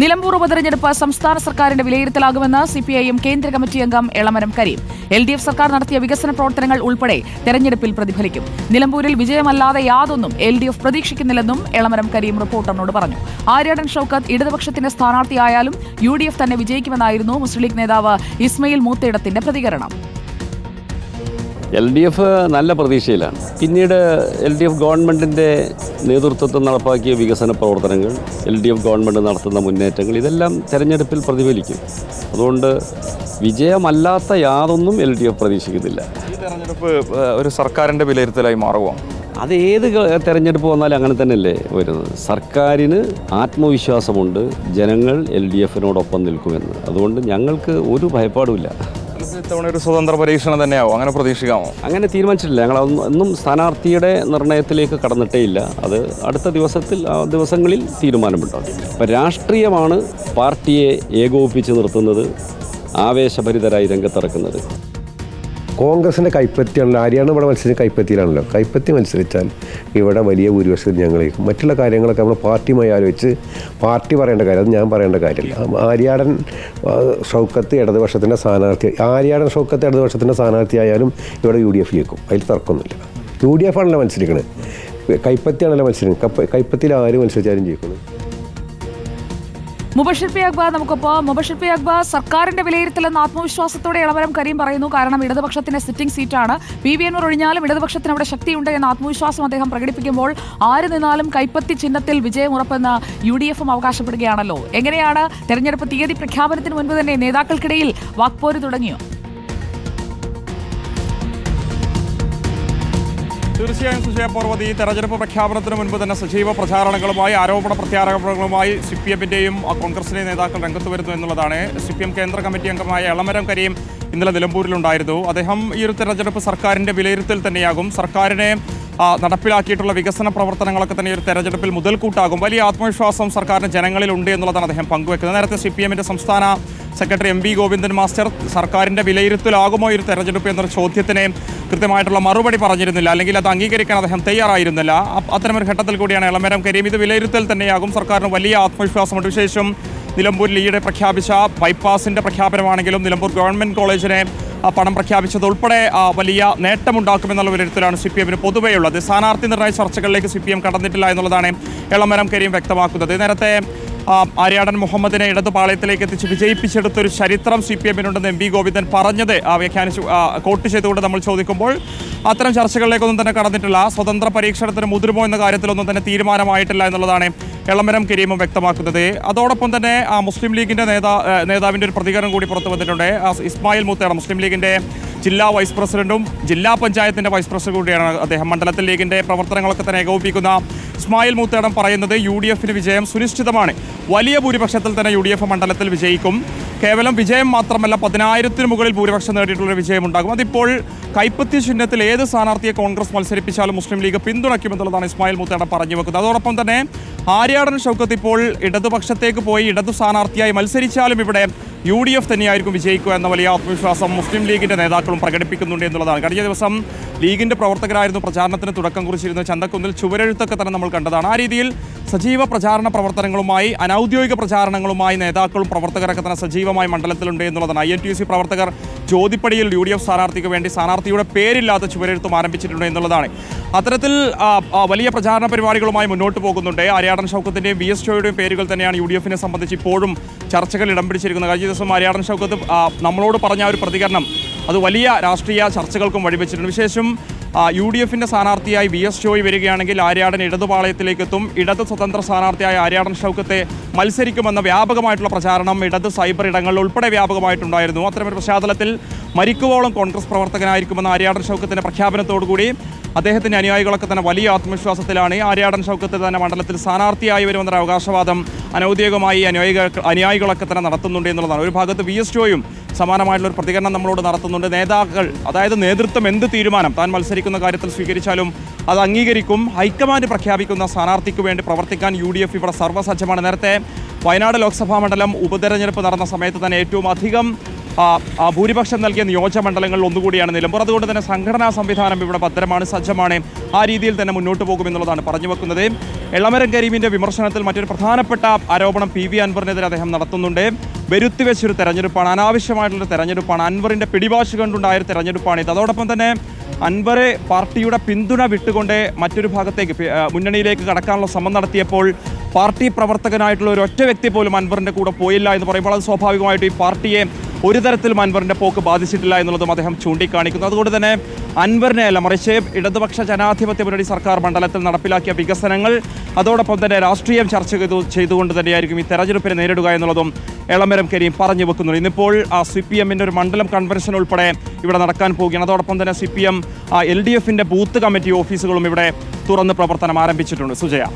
നിലമ്പൂർ ഉപതെരഞ്ഞെടുപ്പ് സംസ്ഥാന സർക്കാരിന്റെ വിലയിരുത്തലാകുമെന്ന് സിപിഐഎം കേന്ദ്ര കമ്മിറ്റി അംഗം Elamaram Kareem. L D F സർക്കാർ നടത്തിയ വികസന പ്രവർത്തനങ്ങൾ ഉൾപ്പെടെ തെരഞ്ഞെടുപ്പിൽ പ്രതിഫലിക്കും. നിലമ്പൂരിൽ വിജയമല്ലാതെ യാതൊന്നും എൽ ഡി എഫ് പ്രതീക്ഷിക്കുന്നില്ലെന്നും എളമരം കരീം റിപ്പോർട്ടറിനോട് പറഞ്ഞു. ആര്യാടൻ ഷൌക്കത്ത് ഇടതുപക്ഷത്തിന്റെ സ്ഥാനാർത്ഥിയായാലും യു ഡി എഫ് തന്നെ വിജയിക്കുമെന്നായിരുന്നു മുസ്ലിം ലീഗ് നേതാവ് ഇസ്മയിൽ മൂത്തേടത്തിന്റെ പ്രതികരണം. എൽ ഡി എഫ് നല്ല പ്രതീക്ഷയിലാണ്. പിന്നീട് എൽ ഡി എഫ് ഗവൺമെന്റിന്റെ നേതൃത്വത്തിൽ നടപ്പാക്കിയ വികസന പ്രവർത്തനങ്ങൾ എൽ ഡി എഫ് ഗവൺമെന്റ് നടത്തുന്ന മുന്നേറ്റങ്ങൾ ഇതെല്ലാം തെരഞ്ഞെടുപ്പിൽ പ്രതിഫലിക്കും. അതുകൊണ്ട് വിജയമല്ലാത്ത യാതൊന്നും എൽ ഡി എഫ് പ്രതീക്ഷിക്കുന്നില്ല. ഈ തെരഞ്ഞെടുപ്പ് ഒരു സർക്കാരിന്റെ വിലയിരുത്തലായി മാറുമോ അത് ഏത് തെരഞ്ഞെടുപ്പ് വന്നാലും അങ്ങനെ തന്നെയല്ലേ വരുന്നത്. സർക്കാരിന് ആത്മവിശ്വാസമുണ്ട് ജനങ്ങൾ എൽ ഡി എഫിനോടൊപ്പം നിൽക്കുമെന്ന്. അതുകൊണ്ട് ഞങ്ങൾക്ക് ഒരു ഭയപ്പാടുമില്ല. ഇത്തവണ ഒരു സ്വതന്ത്ര പരീക്ഷണം തന്നെയാവും? അങ്ങനെ പ്രതീക്ഷിക്കാമോ? അങ്ങനെ തീരുമാനിച്ചിട്ടില്ല. ഞങ്ങൾ ഒന്നും സ്ഥാനാർത്ഥിയുടെ നിർണയത്തിലേക്ക് കടന്നിട്ടേ ഇല്ല അത് അടുത്ത ദിവസത്തിൽ ആ ദിവസങ്ങളിൽ തീരുമാനമുണ്ടാകും അപ്പം രാഷ്ട്രീയമാണ് പാർട്ടിയെ ഏകോപിപ്പിച്ച് നിർത്തുന്നത് ആവേശഭരിതരായി രംഗത്തിറക്കുന്നത്. കോൺഗ്രസിന്റെ കൈപ്പറ്റിയാണല്ലോ ആര്യാണ് ഇവിടെ മത്സരിച്ച കൈപ്പറ്റിയിലാണല്ലോ കൈപ്പറ്റി മത്സരിച്ചാൽ ഇവിടെ വലിയ ഭൂരിപക്ഷം ഞങ്ങൾ. മറ്റുള്ള കാര്യങ്ങളൊക്കെ നമ്മൾ പാർട്ടിയുമായി ആലോചിച്ച് പാർട്ടി പറയേണ്ട കാര്യം അത് ഞാൻ പറയേണ്ട കാര്യമില്ല. ആര്യാടൻ ഷൗക്കത്ത് ഇടതുപക്ഷത്തിന്റെ സ്ഥാനാർത്ഥി ആര്യാടൻ ഷൗക്കത്ത് ഇടതുപക്ഷത്തിന്റെ സ്ഥാനാർത്ഥിയായാലും ഇവിടെ യു ഡി എഫ് ജയിക്കും അതിൽ തർക്കമൊന്നുമില്ല. യു ഡി എഫ് ആണല്ലോ മത്സരിക്കുന്നത് കൈപ്പറ്റിയാണല്ലോ മത്സരിക്കുന്നത് കപ്പ കൈപ്പറ്റിയിൽ ആര് മത്സരിച്ചാലും ജയിക്കുന്നു മുബഷിർ പി അക്ബർ നമുക്കൊപ്പം. മുബഷിർ പി അക്ബർ സർക്കാരിന്റെ ആത്മവിശ്വാസത്തോടെ ഇളവരം കരീം പറയുന്നു. കാരണം ഇടതുപക്ഷത്തിന്റെ സിറ്റിംഗ് സീറ്റാണ്. പി. വി. എന്നൂർ ഒഴിഞ്ഞാലും ഇടതുപക്ഷത്തിന് അവിടെ ശക്തിയുണ്ട് എന്ന ആത്മവിശ്വാസം അദ്ദേഹം പ്രകടിപ്പിക്കുമ്പോൾ ആര് നിന്നാലും കൈപ്പത്തി ചിഹ്നത്തിൽ വിജയം ഉറപ്പെന്ന് യു ഡി എഫും അവകാശപ്പെടുകയാണല്ലോ. എങ്ങനെയാണ് തെരഞ്ഞെടുപ്പ് തീയതി പ്രഖ്യാപനത്തിന് മുൻപ് തന്നെ നേതാക്കൾക്കിടയിൽ വാക്പോര് തുടങ്ങിയോ? തീർച്ചയായും സുജയ പർവതി തെരഞ്ഞെടുപ്പ് പ്രഖ്യാപനത്തിന് മുൻപ് തന്നെ സജീവ പ്രചാരണങ്ങളുമായി ആരോപണ പ്രത്യാരോപണങ്ങളുമായി സി പി എമ്മിന്റെയും കോൺഗ്രസിന്റെയും നേതാക്കൾ രംഗത്ത് വരുന്നു എന്നുള്ളതാണ്. സി പി എം കേന്ദ്ര കമ്മിറ്റി അംഗമായ എളമരം കരീം ഇന്നലെ നിലമ്പൂരിലുണ്ടായിരുന്നു. അദ്ദേഹം ഈ ഒരു തെരഞ്ഞെടുപ്പ് സർക്കാരിന്റെ വിലയിരുത്തൽ തന്നെയാകും. സർക്കാരിനെ നടപ്പിലാക്കിയിട്ടുള്ള വികസന പ്രവർത്തനങ്ങളൊക്കെ തന്നെ ഒരു തെരഞ്ഞെടുപ്പിൽ മുതൽക്കൂട്ടാകും. വലിയ ആത്മവിശ്വാസം സർക്കാരിന് ജനങ്ങളിൽ ഉണ്ട് എന്നുള്ളതാണ് അദ്ദേഹം പങ്കുവെക്കുന്നത്. നേരത്തെ സി പി എമ്മിന്റെ സംസ്ഥാന secretary M V Govindan master സർക്കാരിന്റെ വിലയിരുത്തലാകുമോ ഒരു തെരഞ്ഞെടുപ്പ് എന്നൊരു ചോദ്യത്തിന് കൃത്യമായിട്ടുള്ള മറുപടി പറഞ്ഞിരുന്നില്ല. അല്ലെങ്കിൽ അത് അംഗീകരിക്കാൻ അദ്ദേഹം തയ്യാറായിരുന്നില്ല. അത്തരമൊരു ഘട്ടത്തിൽ കൂടിയാണ് ഇളമരം കരീം. ഇത് വിലയിരുത്തൽ തന്നെയാകും. സർക്കാരിന് വലിയ ആത്മവിശ്വാസമുണ്ട്. വിശേഷം നിലമ്പൂരിൽ ഈയിടെ പ്രഖ്യാപിച്ച ബൈപ്പാസിന്റെ പ്രഖ്യാപനമാണെങ്കിലും നിലമ്പൂർ ഗവൺമെന്റ് കോളേജിനെ പണം പ്രഖ്യാപിച്ചത് ഉൾപ്പെടെ വലിയ നേട്ടമുണ്ടാക്കുമെന്നുള്ള വിലയിരുത്തലാണ് സി പി എമ്മിന് പൊതുവെയുള്ളത്. സ്ഥാനാർത്ഥി നിർണയ ചർച്ചകളിലേക്ക് സി പി എം കടന്നിട്ടില്ല എന്നുള്ളതാണ് എളമരം കരീം വ്യക്തമാക്കുന്നത്. നേരത്തെ ആര്യാടൻ മുഹമ്മദിനെ ഇടതുപാളയത്തിലേക്ക് എത്തിച്ച് വിജയിപ്പിച്ചെടുത്തൊരു ചരിത്രം സി പി എമ്മിനുണ്ടെന്ന് എം വി ഗോവിന്ദൻ പറഞ്ഞത് വ്യാഖ്യാനിച്ചു കോട്ട് ചെയ്തുകൊണ്ട് നമ്മൾ ചോദിക്കുമ്പോൾ അത്തരം ചർച്ചകളിലേക്കൊന്നും തന്നെ കടന്നിട്ടില്ല. സ്വതന്ത്ര പരീക്ഷണത്തിന് മുതിരുമോ എന്ന കാര്യത്തിലൊന്നും തന്നെ തീരുമാനമായിട്ടില്ല എന്നുള്ളതാണ് എളമരം കരീമും വ്യക്തമാക്കുന്നത്. അതോടൊപ്പം തന്നെ ആ, മുസ്ലിം ലീഗിന്റെ നേതാ നേതാവിന്റെ ഒരു പ്രതികരണം കൂടി പുറത്തു വന്നിട്ടുണ്ട്. ഇസ്മായിൽ മുത്തേട മുസ്ലിം ലീഗിന്റെ ജില്ലാ വൈസ് പ്രസിഡന്റും ജില്ലാ പഞ്ചായത്തിന്റെ വൈസ് പ്രസിഡന്റ് കൂടിയാണ് അദ്ദേഹം. മണ്ഡലത്തിൽ ലീഗിന്റെ പ്രവർത്തനങ്ങളൊക്കെ തന്നെ ഏകോപിപ്പിക്കുന്ന ഇസ്മായിൽ മുത്തേടം പറയുന്നത് യു ഡി എഫിന് വിജയം സുനിശ്ചിതമാണ്. വലിയ ഭൂരിപക്ഷത്തിൽ തന്നെ യു ഡി എഫ് മണ്ഡലത്തിൽ വിജയിക്കും. കേവലം വിജയം മാത്രമല്ല പതിനായിരത്തിന് മുകളിൽ ഭൂരിപക്ഷം നേടിയിട്ടുള്ള വിജയം ഉണ്ടാകും അതിപ്പോൾ കൈപ്പത്തി ചിഹ്നത്തിൽ ഏത് സ്ഥാനാർത്ഥിയെ കോൺഗ്രസ് മത്സരിപ്പിച്ചാലും മുസ്ലിം ലീഗ് പിന്തുണയ്ക്കുമെന്നുള്ളതാണ് ഇസ്മായിൽ മുത്തേട പറഞ്ഞു വെക്കുന്നത്. അതോടൊപ്പം തന്നെ ആര്യാടൻ ഷൗക്കത്ത് ഇപ്പോൾ ഇടതുപക്ഷത്തേക്ക് പോയി ഇടതു സ്ഥാനാർത്ഥിയായി മത്സരിച്ചാലും ഇവിടെ യു ഡി എഫ് തന്നെയായിരിക്കും വിജയിക്കുക എന്ന വലിയ ആത്മവിശ്വാസം മുസ്ലിം ലീഗിന്റെ നേതാക്കളും പ്രകടിപ്പിക്കുന്നുണ്ട് എന്നുള്ളതാണ്. കഴിഞ്ഞ ദിവസം ലീഗിന്റെ പ്രവർത്തകരായിരുന്നു പ്രചാരണത്തിന് തുടക്കം കുറിച്ചിരുന്ന ചന്തക്കുന്നിൽ ചുവരെഴുത്തൊക്കെ തന്നെ നമ്മൾ കണ്ടതാണ്. ആ രീതിയിൽ സജീവ പ്രചാരണ പ്രവർത്തനങ്ങളുമായി അനൌദ്യോഗിക പ്രചാരണങ്ങളുമായി നേതാക്കളും പ്രവർത്തകരൊക്കെ തന്നെ സജീവമായി മണ്ഡലത്തിലുണ്ട് എന്നുള്ളതാണ്. ഐ എൻ ടി സി പ്രവർത്തകർ ജ്യോതിപ്പടിയിൽ യു ഡി എഫ് സ്ഥാനാർത്ഥിക്ക് വേണ്ടി സ്ഥാനാർത്ഥിയുടെ പേരില്ലാത്ത ചുവരെഴുത്തും ആരംഭിച്ചിട്ടുണ്ട് എന്നുള്ളതാണ്. അത്തരത്തിൽ വലിയ പ്രചാരണ പരിപാടികളുമായി മുന്നോട്ട് പോകുന്നുണ്ട്. ആര്യാടൻ ഷൗക്കത്തിന്റെയും വി എസ് ചോയുടെയും പേരുകൾ തന്നെയാണ് യു ഡി എഫിനെ സംബന്ധിച്ച് ഇപ്പോഴും ചർച്ചകൾ ഇടം പിടിച്ചിരിക്കുന്നത്. കഴിഞ്ഞ ദിവസം ആര്യാടൻ ഷൗക്കത്ത് നമ്മളോട് പറഞ്ഞ ഒരു പ്രതികരണം അത് വലിയ രാഷ്ട്രീയ ചർച്ചകൾക്കും വഴിവെച്ചിട്ടുണ്ട്. വിശേഷം യു ഡി എഫിന്റെ സ്ഥാനാർത്ഥിയായി വി എസ് ജോയ് വരികയാണെങ്കിൽ ആര്യാടൻ ഇടതുപാളയത്തിലേക്ക് എത്തും ഇടത് സ്വതന്ത്ര സ്ഥാനാർത്ഥിയായ ആര്യാടൻ ഷൗക്കത്തെ മത്സരിക്കുമെന്ന വ്യാപകമായിട്ടുള്ള പ്രചാരണം ഇടത് സൈബർ ഇടങ്ങളിൽ ഉൾപ്പെടെ വ്യാപകമായിട്ടുണ്ടായിരുന്നു. അത്തരമൊരു പശ്ചാത്തലത്തിൽ മരിക്കുവോളം കോൺഗ്രസ് പ്രവർത്തകനായിരിക്കുമെന്ന ആര്യാടൻ ഷൗക്കത്തിന്റെ പ്രഖ്യാപനത്തോടുകൂടി അദ്ദേഹത്തിന്റെ അനുയായികളൊക്കെ തന്നെ വലിയ ആത്മവിശ്വാസത്തിലാണ് ആര്യാടൻ ഷൗക്കത്ത് തന്നെ മണ്ഡലത്തിൽ സ്ഥാനാർത്ഥിയായി വരുമെന്നൊരു അവകാശവാദം അനൗദ്യോഗികമായി അനുയായികൾ അനുയായികളൊക്കെ തന്നെ നടത്തുന്നുണ്ട് എന്നുള്ളതാണ്. ഒരു ഭാഗത്ത് വി എസ് ജോയും സമാനമായിട്ടുള്ള ഒരു പ്രതികരണം നമ്മളോട് നടത്തുന്നുണ്ട്. നേതാക്കൾ അതായത് നേതൃത്വം എന്ത് തീരുമാനം താൻ മത്സരിക്കുന്ന കാര്യത്തിൽ സ്വീകരിച്ചാലും അത് അംഗീകരിക്കും. ഹൈക്കമാൻഡ് പ്രഖ്യാപിക്കുന്ന സ്ഥാനാർത്ഥിക്ക് വേണ്ടി പ്രവർത്തിക്കാൻ യു ഡി എഫ് ഇവിടെ സർവസജ്ജമാണ്. നേരത്തെ വയനാട് ലോക്സഭാ മണ്ഡലം ഉപതെരഞ്ഞെടുപ്പ് നടന്ന സമയത്ത് തന്നെ ഏറ്റവും അധികം ഭൂരിപക്ഷം നൽകിയ നിയോജകമണ്ഡലങ്ങളിൽ ഒന്നുകൂടിയാണ് നിലമ്പൂർ. അതുകൊണ്ട് തന്നെ സംഘടനാ സംവിധാനം ഇവിടെ ഭദ്രമാണ് സജ്ജമാണ്. ആ രീതിയിൽ തന്നെ മുന്നോട്ട് പോകുമെന്നുള്ളതാണ് പറഞ്ഞു വെക്കുന്നത്. എളമരം കരീമിന്റെ വിമർശനത്തിൽ മറ്റൊരു പ്രധാനപ്പെട്ട ആരോപണം പി വി അൻവറിനെതിരെ അദ്ദേഹം നടത്തുന്നുണ്ട്. വരുത്തിവെച്ചൊരു തെരഞ്ഞെടുപ്പാണ് അനാവശ്യമായിട്ടുള്ള തെരഞ്ഞെടുപ്പാണ്. അൻവറിന്റെ പിടിവാശി കണ്ടുണ്ടായൊരു തെരഞ്ഞെടുപ്പാണ് ഇത്. അതോടൊപ്പം തന്നെ അൻവറെ പാർട്ടിയുടെ പിന്തുണ വിട്ടുകൊണ്ട് മറ്റൊരു ഭാഗത്തേക്ക് മുന്നണിയിലേക്ക് കടക്കാനുള്ള ശ്രമം നടത്തിയപ്പോൾ പാർട്ടി പ്രവർത്തകനായിട്ടുള്ള ഒരു ഒറ്റ വ്യക്തി പോലും അൻവറിന്റെ കൂടെ പോയില്ല എന്ന് പറയുമ്പോൾ അത് സ്വാഭാവികമായിട്ടും ഈ പാർട്ടിയെ ഒരു തരത്തിലും അൻവറിന്റെ പോക്ക് ബാധിച്ചിട്ടില്ല എന്നുള്ളതും അദ്ദേഹം ചൂണ്ടിക്കാണിക്കുന്നു. അതുകൊണ്ട് തന്നെ അൻവറിനെ അല്ല മറിച്ച് ഇടതുപക്ഷ ജനാധിപത്യ മുന്നണി സർക്കാർ മണ്ഡലത്തിൽ നടപ്പിലാക്കിയ വികസനങ്ങൾ അതോടൊപ്പം തന്നെ രാഷ്ട്രീയം ചർച്ച ചെയ്തു ചെയ്തുകൊണ്ട് തന്നെയായിരിക്കും ഈ തെരഞ്ഞെടുപ്പിനെ നേരിടുക എന്നുള്ളതും എളമരം കരീം പറഞ്ഞു വെക്കുന്നുണ്ട്. ഇന്നിപ്പോൾ സി പി എമ്മിന്റെ ഒരു മണ്ഡലം കൺവെൻഷൻ ഉൾപ്പെടെ ഇവിടെ നടക്കാൻ പോവുകയാണ്. അതോടൊപ്പം തന്നെ C P M L D എഫിന്റെ ബൂത്ത് കമ്മിറ്റി ഓഫീസുകളും ഇവിടെ തുറന്ന് പ്രവർത്തനം ആരംഭിച്ചിട്ടുണ്ട്. സുജയ.